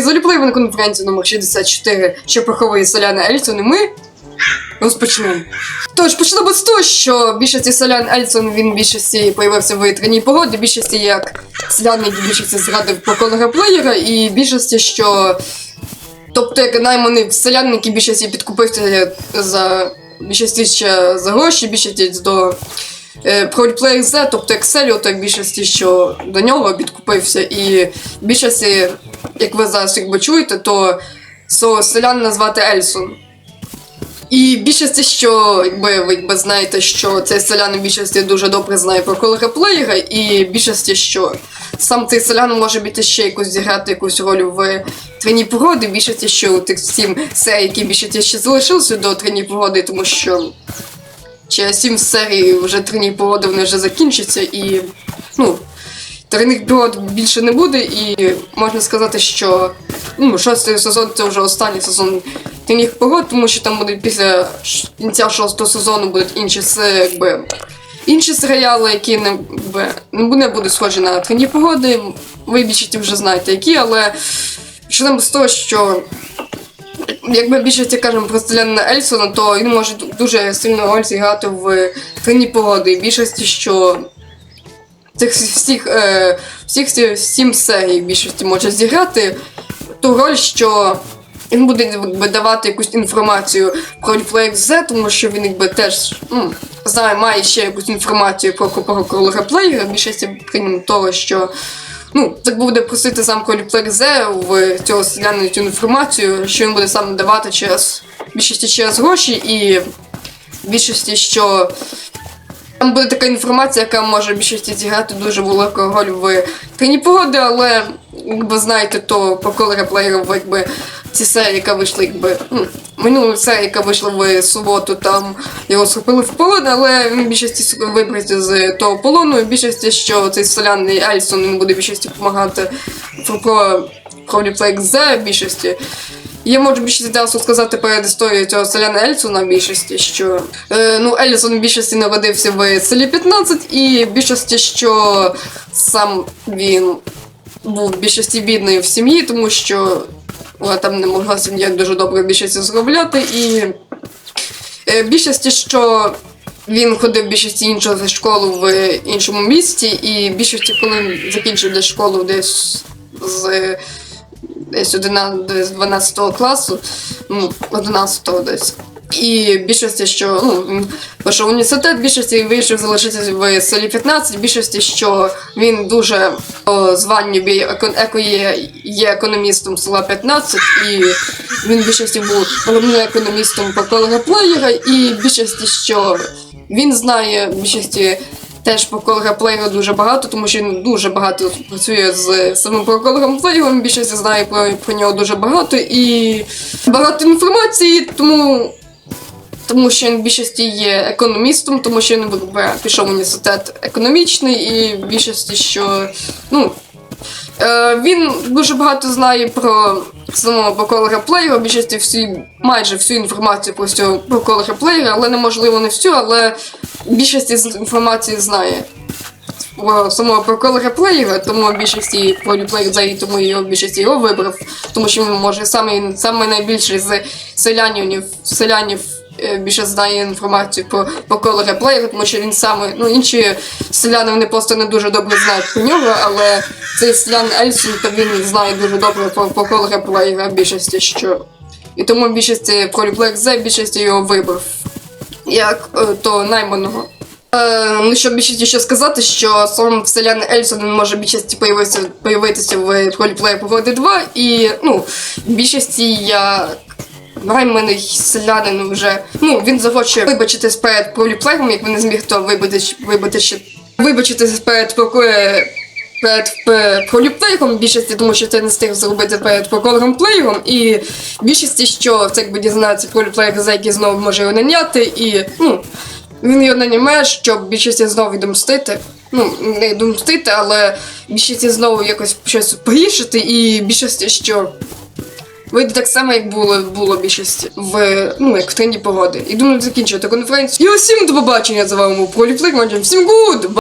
заліпли на конференцію номер 64, що приховує селяни і ми розпочнемо. Тож почнемо з того, що більшості селян Ельсон він більшості появився в треній погоді, більшості як селяни більшості зрадив про колора плеєра, і більшості, що. Тобто, як найманий селян, які більшості підкупився за більшості ще за гроші, більшості до Roleplay Z, тобто Excel, так більшості, що до нього підкупився. І більшості, як ви зараз якби чуєте, то селян назвати Ельсон. І більшості, що якби ви якби знаєте, що цей селян в більшості дуже добре знає про колора плеєра, і більшості, що сам цей селян може бути ще якусь зіграти якусь роль в трені погоди, більшості, що у тих сім серій, які більшості ще залишилися до трені погоди, тому що через сім серій вже трені погоди вони вже закінчаться і ну. Тренних пригод більше не буде, і можна сказати, що ну, шостий сезон це вже останній сезон тренних пригод, тому що там будуть після кінця шостого сезону будуть інші якби, інші серіали, які не, не будуть схожі на тренні погоди. Ви більшості вже знаєте, які, але почнемо з того, що якби більшості кажемо про Стеляна Ельсона, то він може дуже сильно роль зіграти в тренні погоди. І більшості, що цих всіх, е, всіх сім серій більшості може зіграти ту роль, що він буде давати якусь інформацію про Roleplay Z, тому що він якби теж ну, знає, має ще якусь інформацію про, про, про ролеплеєра, більшості крім того, що ну, так буде просити сам Roleplay Z в цього селяна цю інформацію, що він буде сам давати через більшості через гроші і більшості, що там буде така інформація, яка може більшості зіграти дуже велику роль в країні погоди, але як ви знаєте, то по колора плеєрів, якби ці серії, яка вийшла, якби ну, минулу серію, яка вийшла в суботу, там його схопили в полон, але він більшості вибрався з того полону, і більшості, що цей соляний Ельсон він буде більшості допомагати про Z в більшості. Я можу більше зараз сказати перед історією цього селяна Ельсона в більшості, що е, ну, Ельсон в більшості народився в селі 15, і в більшості, що сам він був в більшості бідний в сім'ї, тому що вона там не могла сім'я дуже добре в більшості заробляти, і е, в більшості, що він ходив в більшості іншого за школу в іншому місті, і в більшості, коли він закінчив десь школу десь з десь 11, десь 12 класу, ну, 11 десь. І більшості, що ну, пішов університет, більшості вирішив залишитися в селі 15, більшості, що він дуже по званню еко- є, є економістом села 15, і він більшості був головним економістом по плеєра, і більшості, що він знає більшості теж по колега плеєру дуже багато, тому що він дуже багато працює з самим прокологом плеєром, більшість знає про, про нього дуже багато і багато інформації, тому. Тому що він в більшості є економістом, тому що він пішов в університет економічний, і в більшості, що ну, е, він дуже багато знає про самого проколора плеєра, в більшості всі, майже всю інформацію про цього проколора плеєра, але неможливо не всю, але більшості з інформації знає про самого проколора плеєра, тому більшості про реплеєр тому його в більшості його вибрав, тому що він може саме, найбільший з селянів, селянів більше знає інформацію про проколора плеєра, тому що він саме, ну інші селяни вони просто не дуже добре знають про нього, але цей селян Ельсон, то він знає дуже добре про проколора плеєра більшості, що. І тому більшості про в більшості його вибрав. Як е, то найманого. Е, ну, щоб більшості ще сказати, що сам селян Ельсон може більшості появитися, появитися в роліплеї погоди 2, і ну, більшості як найманий селянин вже ну, він захоче вибачитись перед проліплеєм, як він не зміг то вибити ще вибачитись перед прокурором перед проліплеєром більшості, тому що це не встиг зробити перед проколором плеєром, і більшості, що це якби дізнається проліплеєр, за який знову може його наняти, і ну, він його наніме, щоб більшості знову відомстити. Ну, не відомстити, але більшості знову якось щось погіршити, і більшості, що вийде так само, як було, було більшості в ну, як в тренді погоди. І думаю, закінчувати конференцію. І усім до побачення за вами про Всім гуд!